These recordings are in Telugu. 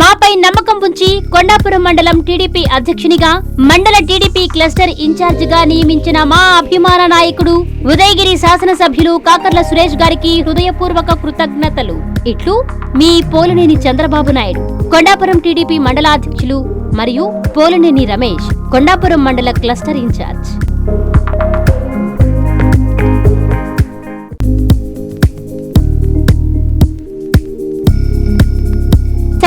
మాపై నమ్మకం ఉంచి కొండాపురం మండలం టీడీపీ అధ్యక్షునిగా మండల టీడీపీ క్లస్టర్ ఇన్ఛార్జిగా నియమించిన మా అభిమాన నాయకుడు ఉదయగిరి శాసనసభ్యులు కాకర్ల సురేష్ గారికి హృదయపూర్వక కృతజ్ఞతలు. ఇట్లు మీ పోలినేని చంద్రబాబు నాయుడు కొండాపురం టీడీపీ మండలాధ్యక్షులు మరియు పోలినేని రమేష్ కొండాపురం మండల క్లస్టర్ ఇన్ఛార్జ్.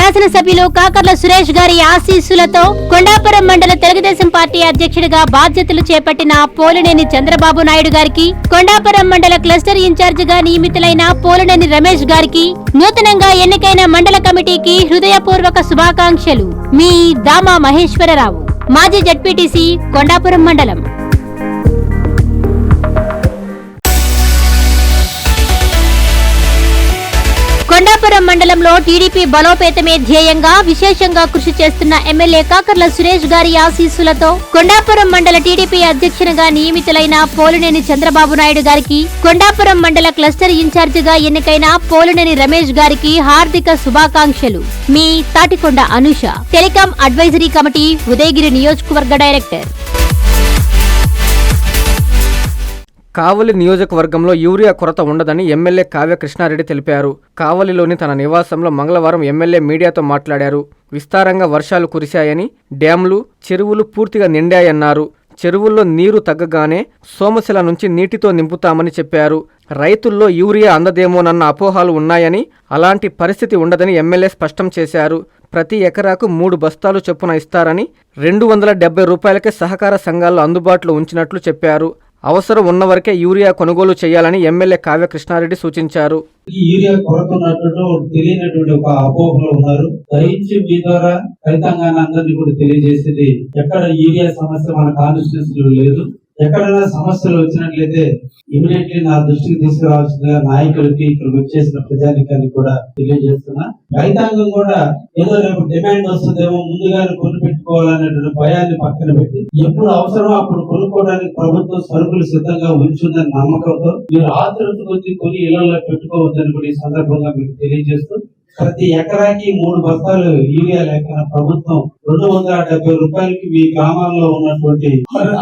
శాసనసభ్యులు కాకర్ల సురేష్ గారి ఆశీస్సులతో కొండాపురం మండల తెలుగుదేశం పార్టీ అధ్యక్షుడిగా బాధ్యతలు చేపట్టిన పోలినేని చంద్రబాబు నాయుడు గారికి కొండాపురం మండల క్లస్టర్ ఇన్ఛార్జిగా నియమితులైన పోలినేని రమేష్ గారికి నూతనంగా ఎన్నికైన మండల కమిటీకి హృదయపూర్వక శుభాకాంక్షలు. మీ దామా మహేశ్వరరావు. మాజీ జడ్పీటీసీ కొండాపురం మండలం. మండలంలో టీడీపీ బలోపేతమే ధ్యేయంగా విశేషంగా కృషి చేస్తున్న ఎమ్మెల్యే కాకర్ల సురేష్ గారి ఆశీస్సులతో కొండాపురం మండల టీడీపీ అధ్యక్షునిగా నియమితులైన పోలినేని చంద్రబాబు నాయుడు గారికి కొండాపురం మండల క్లస్టర్ ఇన్ఛార్జిగా ఎన్నికైన పోలినేని రమేష్ గారికి హార్దిక శుభాకాంక్షలు. మీ Tatikonda Anusha. Telecom advisory committee Udayagiri నియోజకవర్గ డైరెక్టర్. కావలి నియోజకవర్గంలో యూరియా కొరత ఉండదని ఎమ్మెల్యే కావ్య కృష్ణారెడ్డి తెలిపారు. కావలిలోని తన నివాసంలో మంగళవారం ఎమ్మెల్యే మీడియాతో మాట్లాడారు. విస్తారంగా వర్షాలు కురిశాయని డ్యాంలు చెరువులు పూర్తిగా నిండాయన్నారు. చెరువుల్లో నీరు తగ్గగానే సోమశిల నుంచి నీటితో నింపుతామని చెప్పారు. రైతుల్లో యూరియా అందదేమోనన్న అపోహాలు ఉన్నాయని అలాంటి పరిస్థితి ఉండదని ఎమ్మెల్యే స్పష్టం చేశారు. ప్రతి ఎకరాకు మూడు బస్తాలు చొప్పున ఇస్తారని రెండు వందల డెబ్బై రూపాయలకే సహకార సంఘాల్లో అందుబాటులో ఉంచినట్లు చెప్పారు. అవసరం ఉన్నవరకే యూరియా కొనుగోలు చేయాలని ఎమ్మెల్యే కావ్య కృష్ణారెడ్డి సూచించారు. ఈ యూరియా కొరత ఉన్నట్టు తెలియనటువంటి ఒక అపోహలు ఉన్నారు. దయించి మీ ద్వారా రైతాంగాన్ని అందరినీ కూడా తెలియజేసేది ఎక్కడ యూరియా సమస్య మన కాన్స్టిట్యూన్సీ లేదు. ఎక్కడైనా సమస్యలు వచ్చినట్లయితే ఇమీడియట్లీ నా దృష్టికి తీసుకురావాల్సిందిగా నాయకులకి ఇక్కడికి వచ్చేసిన ప్రజానికాన్ని కూడా తెలియజేస్తున్నా. రైతాంగం కూడా ఏదో రేపు డిమాండ్ వస్తుందేమో ముందుగానే కొని పెట్టుకోవాలనేటువంటి భయాన్ని పక్కన పెట్టి ఎప్పుడు అవసరమో అప్పుడు కొనుక్కోవడానికి ప్రభుత్వం సరుకులు సిద్ధంగా ఉంచుందని నమ్మకంతో మీరు ఆతృత కొద్ది కొని ఇళ్ళలో పెట్టుకోవద్దని కూడా ఈ సందర్భంగా మీకు తెలియజేస్తూ ప్రతి ఎకరాకి మూడు బస్తాలు యూరియా లెక్కన ప్రభుత్వం రెండు వందల డెబ్బై రూపాయలకి మీ గ్రామాల్లో ఉన్నటువంటి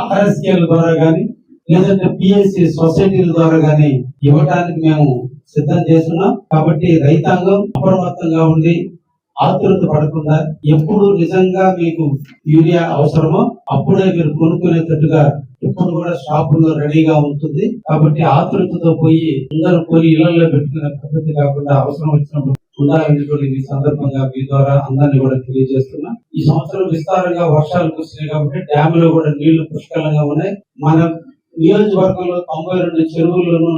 ఆర్ఎస్కేల ద్వారా గాని లేదంటే పిఎస్సి సొసైటీల ద్వారా గాని ఇవ్వడానికి మేము సిద్ధం చేస్తున్నాం. కాబట్టి రైతాంగం అప్రమత్తంగా ఉండి ఆతృత పడకుండా ఎప్పుడు నిజంగా మీకు యూరియా అవసరమో అప్పుడే మీరు కొనుక్కునేటట్టుగా ఎప్పుడు కూడా షాపుల్లో రెడీగా ఉంటుంది. కాబట్టి ఆతృతతో పోయి అందరూ కొని ఇళ్ళలో పెట్టుకునే పద్ధతి కాకుండా అవసరం వచ్చినప్పుడు ఉండాలని ఈ సందర్భంగా మీ ద్వారా అందరినీ కూడా తెలియజేస్తున్నా. ఈ సంవత్సరం విస్తారంగా వర్షాలు కురిసినాయి కాబట్టి డ్యామ్లో కూడా నీళ్ళు పుష్కలంగా ఉన్నాయి. మన నియోజకవర్గంలో తొంభై రెండు చెరువులను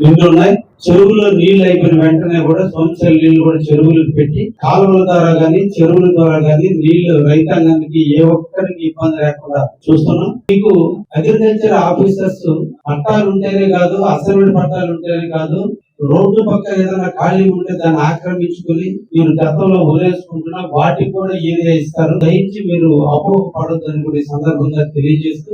నీళ్ళు ఉన్నాయి. చెరువుల్లో నీళ్ళు అయిపోయిన వెంటనే కూడా సోమశల నీళ్ళు కూడా చెరువులకు పెట్టి కాలువల ద్వారా గాని చెరువుల ద్వారా గాని నీళ్ళు రైతాంగానికి ఏ ఒక్కరికి ఇబ్బంది లేకుండా చూస్తున్నాం. మీకు అగ్రికల్చర్ ఆఫీసర్స్ పట్టాలు ఉంటేనే కాదు అసైన్మెంట్ పట్టాలు ఉంటేనే కాదు రోడ్డు పక్క ఏదైనా ఖాళీ ఉంటే దాన్ని ఆక్రమించుకుని మీరు గతంలో వదిలేసుకుంటున్నా వాటికి కూడా ఏరియా ఇస్తారు. దయించి మీరు అపోహ పడొద్దని కూడా ఈ సందర్భంగా తెలియజేస్తూ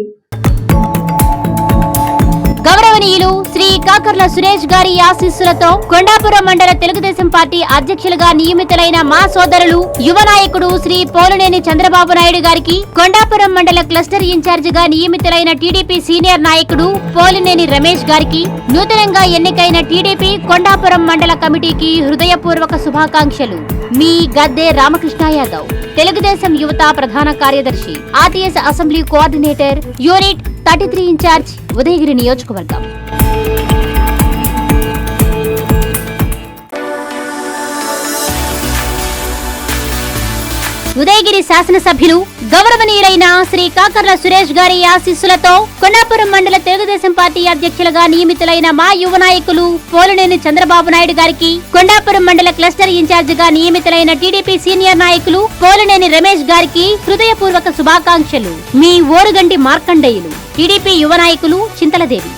కాకర్ల సురేష్ గారి ఆశీస్సులతో కొండాపురం మండల తెలుగుదేశం పార్టీ అధ్యక్షులుగా నియమితులైన మా సోదరులు యువ నాయకుడు శ్రీ పోలనేని చంద్రబాబు నాయుడు గారికి కొండాపురం మండల క్లస్టర్ ఇన్ఛార్జిగా నియమితులైన టీడీపీ సీనియర్ నాయకుడు పోలినేని రమేష్ గారికి నూతనంగా ఎన్నికైన టీడీపీ కొండాపురం మండల కమిటీకి హృదయపూర్వక శుభాకాంక్షలు. మీ గద్దె రామకృష్ణ యాదవ్ తెలుగుదేశం యువత ప్రధాన కార్యదర్శి RTS assembly coordinator unit thirty three incharge Udayagiri నియోజకవర్గం. ఉదయగిరి శాసనసభ్యులు గౌరవనీయులైన శ్రీ కాకర్ల సురేష్ గారి ఆశీస్సులతో కొండాపురం మండల తెలుగుదేశం పార్టీ అధ్యక్షులుగా నియమితులైన మా యువ నాయకులు పోలినేని చంద్రబాబు నాయుడు గారికి కొండాపురం మండల క్లస్టర్ ఇన్ఛార్జిగా నియమితులైన టీడీపీ సీనియర్ నాయకులు పోలినేని రమేష్ గారికి హృదయపూర్వక శుభాకాంక్షలు. మీ ఓరుగంటి మార్కండేయులు టీడీపీ యువ నాయకులు చింతలదేవి.